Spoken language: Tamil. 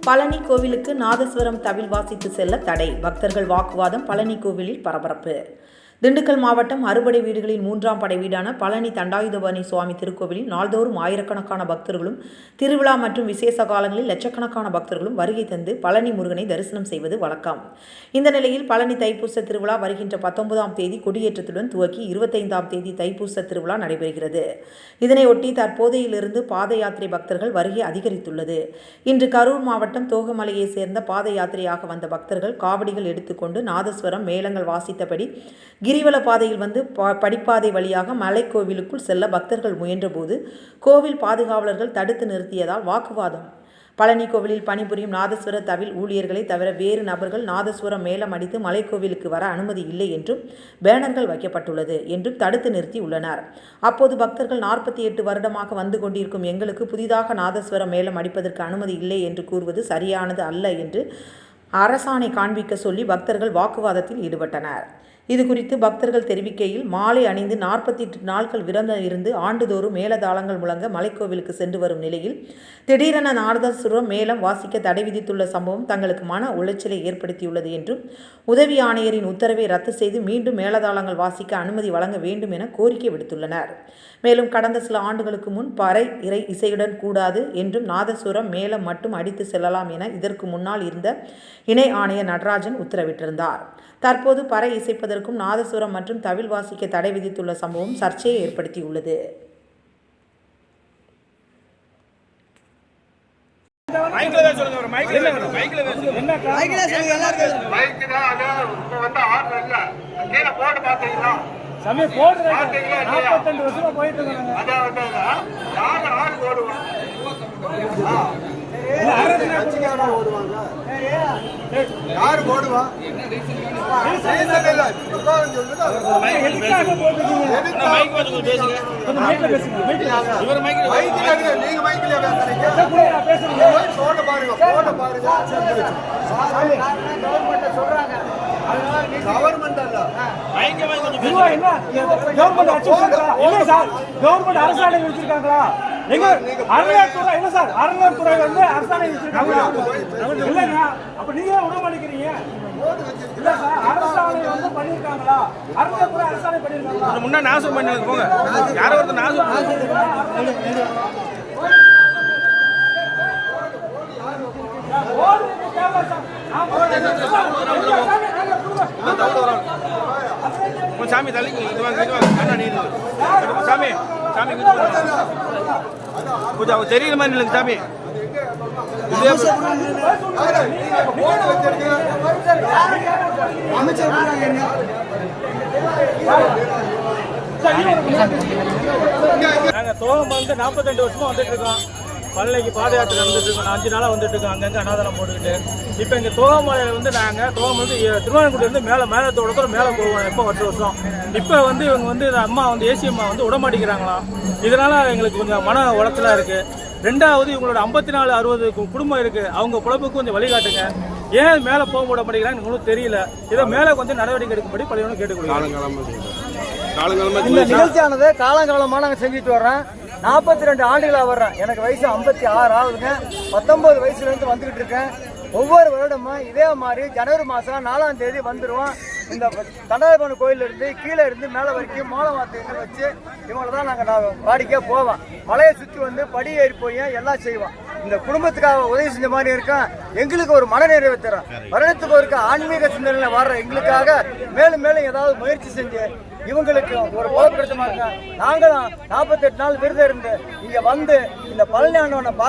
பழனி கோவிலுக்கு நாதஸ்வரம் தவில் வாசித்து செல்ல தடை. பக்தர்கள் வாக்குவாதம் பழனி கோவிலில் பரபரப்பு. திண்டுக்கல் மாவட்டம் அறுபடை வீடுகளின் மூன்றாம் படை வீடான பழனி தண்டாயுதபாணி சுவாமி திருக்கோவிலில் நாள்தோறும் ஆயிரக்கணக்கான பக்தர்களும் திருவிழா மற்றும் விசேஷ காலங்களில் லட்சக்கணக்கான பக்தர்களும் வருகை தந்து பழனி முருகனை தரிசனம் செய்வது வழக்கம். இந்த நிலையில் பழனி தைப்பூச திருவிழா வருகின்ற பத்தொன்பதாம் தேதி கொடியேற்றத்துடன் துவக்கி இருபத்தைந்தாம் தேதி தைப்பூச திருவிழா நடைபெறுகிறது. இதனையொட்டி தற்போதையிலிருந்து பாத யாத்திரை பக்தர்கள் வருகை அதிகரித்துள்ளது. இன்று கரூர் மாவட்டம் தோகமலையை சேர்ந்த பாத யாத்திரையாக வந்த பக்தர்கள் காவடிகள் எடுத்துக்கொண்டு நாதஸ்வரம் மேளங்கள் வாசித்தபடி கிரிவல பாதையில் வந்து ப- படிப்பாதை வழியாக மலைக்கோவிலுக்குள் செல்ல பக்தர்கள் முயன்றபோது கோவில் பாதுகாவலர்கள் தடுத்து நிறுத்தியதால் வாக்குவாதம். பழனி கோவிலில் பணிபுரியும் நாதஸ்வர தவில் ஊழியர்களை தவிர வேறு நபர்கள் நாதஸ்வரம் மேலம் அடித்து மலைக்கோவிலுக்கு வர அனுமதி இல்லை என்றும் பேனர்கள் வைக்கப்பட்டுள்ளது என்றும் தடுத்து நிறுத்தி உள்ளனர். அப்போது பக்தர்கள் நாற்பத்தி எட்டு வருடமாக வந்து கொண்டிருக்கும் எங்களுக்கு புதிதாக நாதஸ்வரம் மேளம் அடிப்பதற்கு அனுமதி இல்லை என்று கூறுவது சரியானது அல்ல என்று அரசாணை காண்பிக்க சொல்லி பக்தர்கள் வாக்குவாதத்தில் ஈடுபட்டனர். இது குறித்து பக்தர்கள் தெரிவிக்கையில் மாலை அணிந்து நாற்பத்தி எட்டு நாட்கள் விரதம் இருந்து ஆண்டுதோறும் மேலதாளங்கள் முழங்க மலைக்கோவிலுக்கு சென்று வரும் நிலையில் திடீரென நாரதசுரம் மேளம் வாசிக்க தடை விதித்துள்ள சம்பவம் தங்களுக்கு மன உளைச்சலை ஏற்படுத்தியுள்ளது என்றும் உதவி ஆணையரின் உத்தரவை ரத்து செய்து மீண்டும் மேலதாளங்கள் வாசிக்க அனுமதி வழங்க வேண்டும் என கோரிக்கை விடுத்துள்ளனர். மேலும் கடந்த சில ஆண்டுகளுக்கு முன் பறை இறை இசையுடன் கூடாது என்றும் நாதசுரம் மேளம் மட்டும் அடித்து செல்லலாம் என இதற்கு முன்னால் இருந்த இணை ஆணையர் நடராஜன் உத்தரவிட்டிருந்தார். தற்போது பறை இசைப்பதற்கு இசைப்பதற்கும் நாதசுரம் மற்றும் தவில் வாசிக்க தடை விதித்துள்ள சம்பவம் சர்ச்சையை ஏற்படுத்தியுள்ளது. போட்டு சாமி வருஷமா போயிட்டு இருக்காங்க. யாரு போடுவா? கவர்மெண்ட் கொஞ்சம் என்ன கவர்மெண்ட் சார்? கவர்மெண்ட் அரசாணை வச்சிருக்காங்களா? எங்க அறநிலையத்துறை இல்ல சார்? அறநிலையத்துறை வந்து அரசாணை வச்சிருக்காங்களா இல்லங்க. அப்ப நீங்க ஏன் விட மாட்டேங்கிறீங்க இல்ல சார் அரசாணை வந்து பண்ணிருக்காங்களா அறநிலையத்துறை அரசாணை பண்ணிருக்காங்களா கொஞ்சம் முன்ன நாசம் பண்ணுங்க போங்க. யாரோ ஒருத்தர் நாசம் சாமி தள்ளிங்க இது வாங்க இது வாங்க. சாமி சாமி. கொஞ்சம் தெரியுற மாதிரி இல்லைங்க சாமி. நாங்கள் நாங்க தோகம் வந்து நாற்பத்தெண்டு வருஷமா வந்துட்டு இருக்கோம். பழனிக்கு பாத யாத்திரை வந்துட்டு இருக்கோம் அஞ்சு நாளாக வந்துட்டு இருக்கோம். அங்கங்கே அனாதாரம் போட்டுக்கிட்டு. இப்போ இங்கே தோகமலையில் வந்து நாங்கள் தோகம் வந்து திருவாரூர் மேலே மேலே மேலத்தோட கூட போவோம் எப்போ வருஷம் வருஷம். இப்போ வந்து இவங்க வந்து அம்மா வந்து ஏசி அம்மா வந்து விட மாட்டேங்கிறாங்களாம். எங்களுக்கு கொஞ்சம் மன உளைச்சலா இருக்குது ரெண்டாவது இவங்களோட ஐம்பத்தி நாலு அறுபது குடும்பம் இருக்கு. அவங்க குழம்புக்கு கொஞ்சம் வழிகாட்டுங்க. ஏன் மேல போக விட மாட்டேங்கிறாங்க உங்களுக்கு தெரியல. இதை மேல கொஞ்சம் நடவடிக்கை எடுக்கும்படி பள்ளியோட கேட்டுக்கொள்கிறேன் இந்த நிகழ்ச்சியானது காலங்காலமாக நாங்கள் செஞ்சுட்டு வர்றோம். நாற்பத்தி ரெண்டு ஆண்டுகளாக வர்றேன் எனக்கு வயசு ஐம்பத்தி ஆறு ஆகுதுங்க. பத்தொன்பது வயசுலேருந்து வந்துக்கிட்டு இருக்கேன். ஒவ்வொரு வருடமும் இதே மாதிரி ஜனவரி மாதம் நாலாம் தேதி வந்துடுவோம் இந்த தண்டாயபவன் கோயில்ல இருந்து கீழே இருந்து மேலே வரைக்கும் மோள வார்த்தைகள் வச்சு இவங்களை தான் நாங்கள் வாடிக்கையாக போவோம். மலையை சுற்றி வந்து படி ஏறி போய் எல்லாம் செய்வோம். இந்த குடும்பத்துக்காக உதவி செஞ்ச மாதிரி இருக்கும். எங்களுக்கு ஒரு மன நிறைவு தரும் வருடத்துக்கு ஒரு ஆன்மீக சிந்தனையில் வர்ற எங்களுக்காக மேலும் மேலும் ஏதாவது முயற்சி செஞ்சு இவங்களுக்கு ஒரு உலகப்பிரச்சமா இருக்கு நாங்களும் நாற்பத்தெட்டு நாள் விரதம் இருந்து இங்க வந்து இந்த பழனி ஆண்டவனை பார்க்க